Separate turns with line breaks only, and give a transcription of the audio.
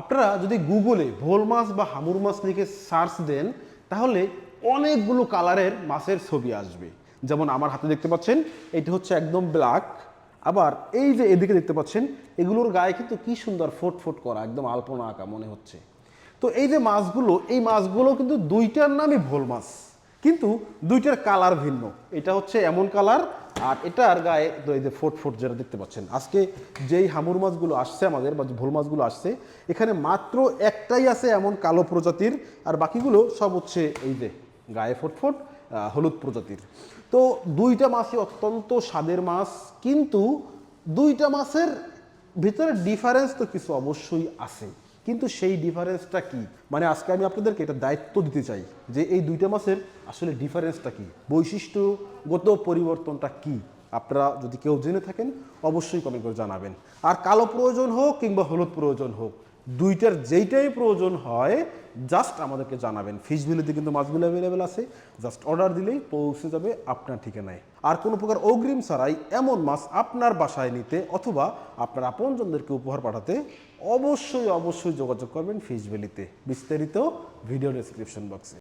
আপনারা যদি গুগলে ভোল মাছ বা হামুর মাছ লিখে সার্চ দেন, তাহলে অনেকগুলো কালারের মাছের ছবি আসবে। যেমন আমার হাতে দেখতে পাচ্ছেন, এটি হচ্ছে একদম ব্ল্যাক আবার এই যে এদিকে দেখতে পাচ্ছেন, এগুলোর গায়ে কিন্তু কি সুন্দর ফোট ফোট করা, একদম আলপনা আঁকা মনে হচ্ছে। তো এই যে মাছগুলো, এই মাছগুলো কিন্তু দুইটার নামই ভোল মাছ, কিন্তু দুইটার কালার ভিন্ন। এটা হচ্ছে এমন কালার আর এটার গায়ে এই যে ফোট ফোট যেটা দেখতে পাচ্ছেন, আজকে যেই হামুর মাছগুলো আসছে আমাদের বা ভোল মাছগুলো আসছে, এখানে মাত্র একটাই আছে এমন কালো প্রজাতির, আর বাকিগুলো সব হচ্ছে এই যে গায়ে ফোট ফোট হলুদ প্রজাতির। তো দুইটা মাছই অত্যন্ত স্বাদের মাছ, কিন্তু দুইটা মাছের ভিতরে ডিফারেন্স তো কিছু অবশ্যই আছে। কিন্তু সেই ডিফারেন্সটা কি? মানে আজকে আমি আপনাদেরকে এটা দায়িত্ব দিতে চাই যে এই দুইটা মাসের আসলে ডিফারেন্সটা কি? বৈশিষ্ট্যগত পরিবর্তনটা কি? আপনারা যদি কেউ জেনে থাকেন, অবশ্যই কমেন্ট করে জানাবেন। আর কালো প্রয়োজন হোক কিংবা হলুদ প্রয়োজন হোক দুইটার যেইটাই প্রয়োজন হয় জাস্ট আমাদেরকে জানাবেন। ফিজবিলিতে কিন্তু মাছগুলো অ্যাভেলেবেল আছে। জাস্ট অর্ডার দিলেই পৌঁছে যাবে আপনার ঠিকানায়। আর কোনো প্রকার অগ্রিম ছাড়াই এমন মাছ আপনার বাসায় নিতে অথবা আপনার আপনজনদেরকে উপহার পাঠাতে অবশ্যই অবশ্যই যোগাযোগ করবেন ফিজ ভ্যালিতে বিস্তারিত ভিডিও ডেসক্রিপশন বক্সে